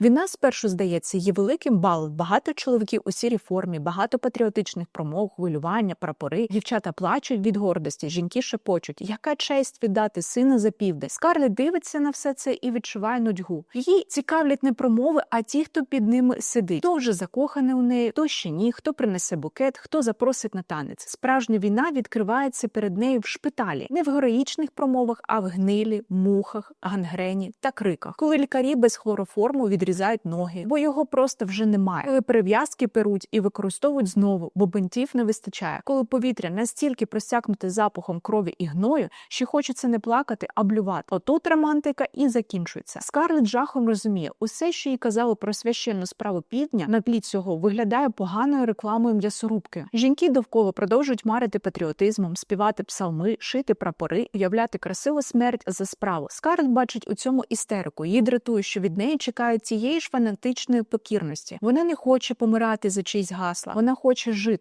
Війна спершу здається є великим балом. Багато чоловіків у сірій формі, багато патріотичних промов, хвилювання, прапори. Дівчата плачуть від гордості, жінки шепочуть. Яка честь віддати сина за південь? Скарлет дивиться на все це і відчуває нудьгу. Її цікавлять не промови, а ті, хто під ними сидить. Хто вже закоханий у неї, хто ще ні, хто принесе букет, хто запросить на танець. Справжня війна відкривається перед нею в шпиталі, не в героїчних промовах, а в гнилі, мухах, гангрені та криках. Коли лікарі без хлороформу відрізають ноги, бо його просто вже немає. Коли перев'язки перуть і використовують знову, бо бинтів не вистачає. Коли повітря настільки просякнуте запахом крові і гною, що хочеться не плакати, а блювати. Отут романтика і закінчується. Скарлет жахом розуміє, усе, що їй казали про священну справу півдня, на тлі цього виглядає поганою рекламою м'ясорубки. Жінки довкола продовжують марити патріотизмом, співати псалми, шити прапори, уявляти красиву смерть за справу. Скарлет бачить у цьому істерику. Її дратує, що від неї чекають цієї ж фанатичної покірності. Вона не хоче помирати за чиїсь гасла, вона хоче жити.